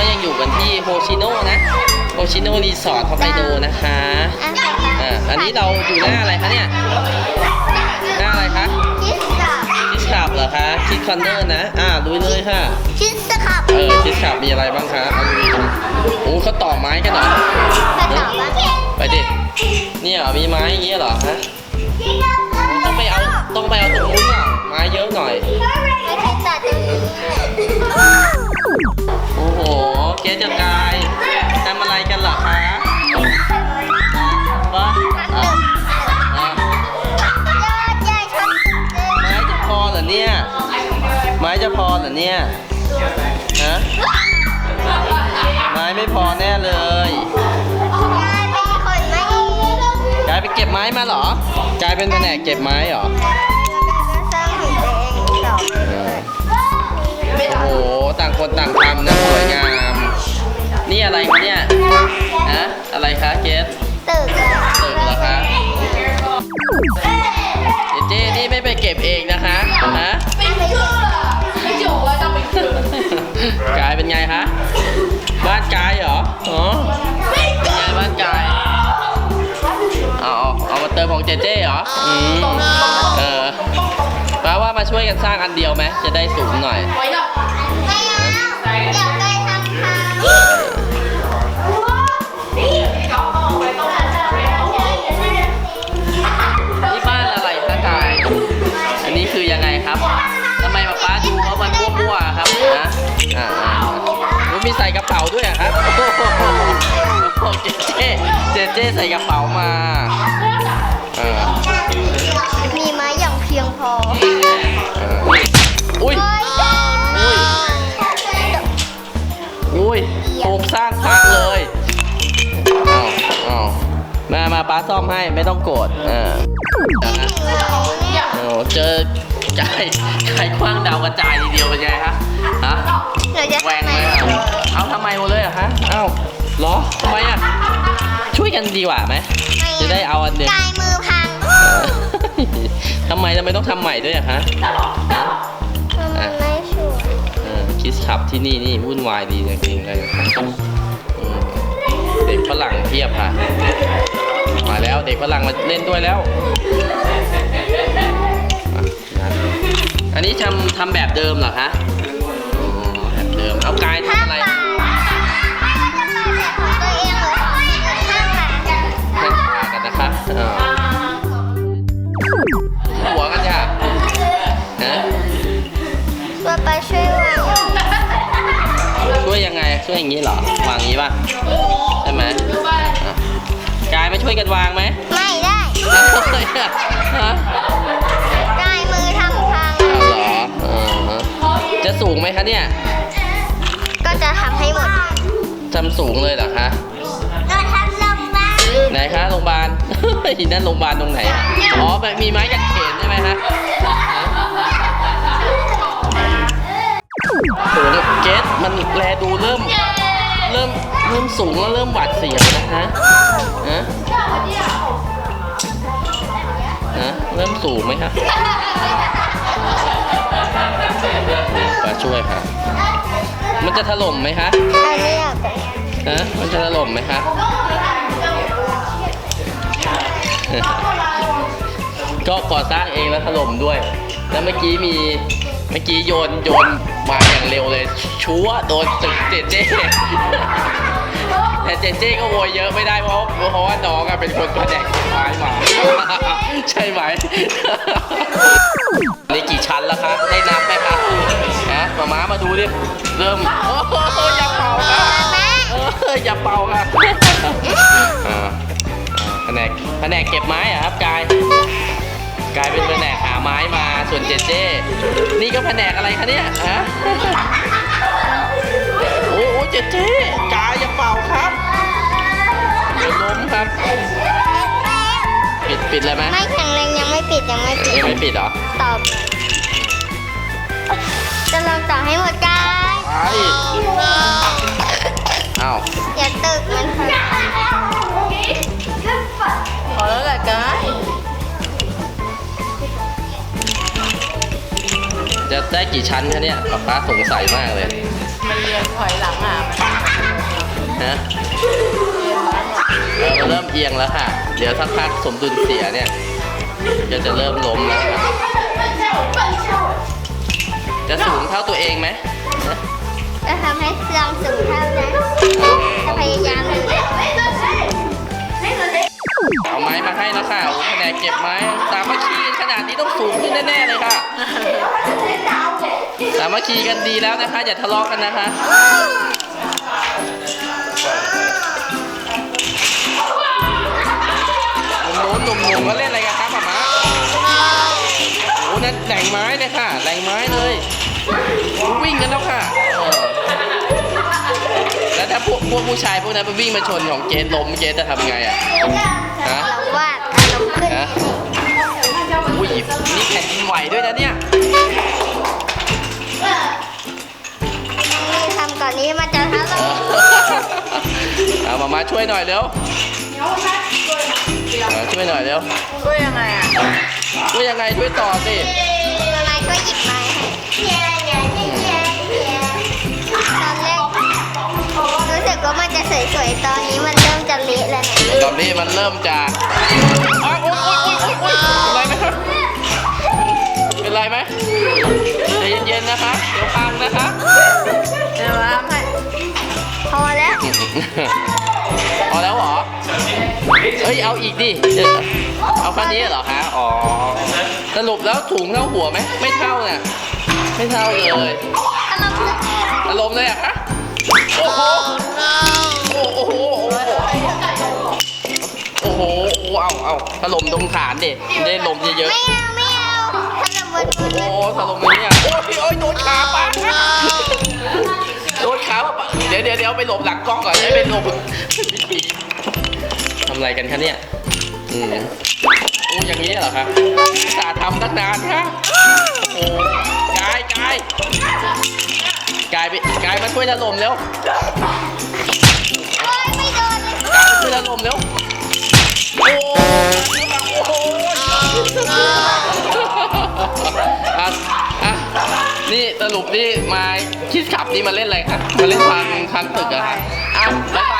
ก็ยังอยู่กันที่โฮชิโนะนะ โฮชิโนะรีสอร์ทฮอกไกโดนะคะอันต่อไปอ่า อันนี้เราอยู่หน้าอะไรคะเนี่ย หน้าอะไรคะ คิสกับคิสขับเหรอคะ คิสคอนเนอร์นะ อ่าดูเลยค่ะ คิสกับเออ คิสขับมีอะไรบ้างคะเอาดูดิโอ้เขาต่อไม้กันเหรอกระต่ายว่าไปดิ เนี่ยเหรอมีไม้อย่างเงี้ยเหรอฮะต้องไปเอา ต้องไปเอาตรงนู้นอะไม้เยอะหน่อยไม่ใช่ตัด อเหรอเนี่ย ฮะ ไม้ไม่พอแน่เลยยายเป็นคนไม่ดีกายไปเก็บไม้มาเหรอกายเป็นแผนกเก็บไม้เหรอสร้างของตัวเองต่อเออโอ้โห ต่างคนต่างทำนะสวยงาม นี่อะไรคะเนี่ย ฮะ อะไรคะเกสตึกแล้วตึกเหรอคะเจเจนี่ไม่ไปเก็บเองนะคะฮะ กันสร้างอันเดียวไหมจะได้สูงหน่อยไม่เอาเดี๋ยวไปทำทางนี่บ้านอะไรคะกาย อันนี้คือยังไงครับทำไมป๊าป๊าดูเขามันมั่วๆครับนะอ่าอ่ามันมีใส่กระเป๋าด้วยเหรอะครับโอ้โหโอ้เจเจเจเจใส่กระเป๋ามาอ่า มีไม้อย่างเพียงพอ ซ่อมให้ไม่ต้องโกรธเออเดี๋ยวนะโอ้เจอกายกายคว้างดาวกระจายทีเดียวเป็นไงฮะฮะหนูจะแหวงทำไมเลยอะเอาทำไมหมดเลยอะฮะเอ้าเหรอทำไมอะช่วยกันดีกว่าไหมจะได้เอาอันหนึ่งกายมือพังเออทำไมทำไมต้องทำใหม่ด้วยอะฮะมันไม่ชัวร์เออคิสขับที่นี่นี่วุ่นวายดีจริงๆเลยอืมเด็กฝรั่งเพียบค่ะ มาแล้วเด็กฝรั่งมาเล่นด้วยแล้วอะอันนี้ทำทำแบบเดิมเหรอคะอ๋อแบบเดิม เอากายทำอะไรถ้าปลาจะปลาแบบของตัวเองหรือของคนอื่นข้างหลังให้ปากันนะคะอ่าหัวกันจ้ะนะตัวปช่วยวางช่วยยังไง ช่วยอย่างนี้เหรอ วางอย่างนี้ป่ะ ใช่ไหมอ่า มาช่วยกันวางไหมไม่ได้เอาเลยอะฮะกายมือทำพังเอาเหรอเออฮะจะสูงไหมคะเนี่ยก็จะทำให้หมดทำสูงเลยเหรอคะเราทำลงบ้างไหนคะโรงพยาบาล นั่นโรงพยาบาลตรงไหนอะอ๋อแบบมีไม้กันเขนใช่ไหมคะโหเกสมันแลดูเริ่ม เริ่มเริ่มสูงแล้วเริ่มหวาดเสียวนะฮะฮะฮะเริ่มสูงไหมครับมาช่วยค่ะ มันจะถล่มไหมคะอันนี้อยากเป็นฮะมันจะถล่มไหมคะก็ก่อสร้างเองแล้วถล่มด้วย แล้วเมื่อกี้มี เมื่อกี้โยนโยนมาอย่างเร็วเลย ชัวโดนตึกเจเจแต่เจเจก็โวยเยอะไม่ได้เพราะเพราะว่าน้องอะเป็นคนแผนกไม้มาใช่ไหมนี่กี่ชั้นแล้วคะได้นับไหมคะฮะมาม้ามาดูดิเริ่มโอ้โหอย่าเป่าค่ะเอออย่าเป่าค่ะอ่าแผนกแผนกเก็บไม้อะครับกาย กลายเป็นแผนกหาไม้มาส่วนเจเจนี่ก็แผนกอะไรคะเนี่ยฮะโอ้โหเจเจกายอย่าเป่าครับเดี๋ยวล้มครับ ปิดปิดเลยไหมไม่แข็งแรงยังไม่ปิดยังไม่ปิดยังไม่ปิดเหรอตอบจะลองต่อให้หมดกายไปอ้าวอย่าตึกมันพังพอแล้วแหละก จะได้กี่ชั้นคะเนี่ยป๊าป๊าสงสัยมากเลย มันเรียนถอยหลังอะมันฮะเออมันเริ่มเอียงแล้วค่ะ เดี๋ยวสักพักสมดุลเสียเนี่ยก็จะเริ่มล้มแล้วค่ะจะสูงเท่าตัวเองไหมฮะจะทำให้เครื่องสูงเท่านั้นจะพยายามเลยเอาไม้มาให้แล้วค่ะโอ้แผนกเก็บไม้สามัคคีกันขนาดนี้ต้องสูงขึ้นแน่ๆเลยค่ะ สามัคคีกันดีแล้วนะคะ อย่าทะเลาะกันนะคะหนุ่มๆหนุ่มๆมาเล่นอะไรกันครับป๊าป๊าโอ้นั่นแหล่งไม้เลยค่ะแหล่งไม้เลย วิ่งกันแล้วค่ะเออแล้วถ้าพวกพวกผู้ชายพวกนั้นไปวิ่งมาชนของเจนล้มเจนจะทำไงอะฮะ มามาช่วยหน่อยเร็วเออช่วยหน่อยเร็วช่วยยังไงอะช่วยยังไงช่วยต่อสิละลายก็หยิบไม้ให้ตอนแรกรู้สึกว่ามันจะสวยๆ ตอนนี้มันเริ่มจะเละแล้วนะตอนนี้มันเริ่มจะอ้าวโอ๊ยโอ๊ยโอ๊ยโอ๊ยโอ๊ยเป็นไรไหมครับเป็นไรไหมใจเย็นๆ นะคะ เดี๋ยวพังนะคะเดี๋ยวว่าให้พอแล้วพอ แล้วเหรอ เฮ้ย เอาอีกดิเดี๋ยวเอาแค่นี้เหรอคะ อ๋อ สรุปแล้วถุงเท่าหัวไหม ไม่เท่าน่ะ ไม่เท่าเลยอารมณ์ขึ้นอารมณ์เลยอะคะโอ้โหโอ้โหโอ้โห โอ้โห โอ้โห เอาเอาถล่มตรงฐานดิมันได้ลมเยอะไม่เอาไม่เอาถล่มบนๆโอ้โหถล่มตรงนี้อะโอ้ยโอ้ยโดนขาปะโดนขาปะ เดี๋ยวเดี๋ยวเดี๋ยวไปหลบหลังกล้องก่อนให้ไปหลบทำอะไรกันคะเนี่ย อืมโอ้อย่างนี้เหรอครับอุตสาห์ทำตั้งนานครับโอ้กายกายกายไปกายมาช่วยถล่มเร็วโอ้ยไม่โดนกายมาช่วยถล่มเร็ว นี่สรุปนี่มาคิดขับนี่มาเล่นอะไรครับมาเล่นทางทางตึกอะครับอะบ๊ายบายเพื่อนๆก่อนแล้วบ๊ายบาย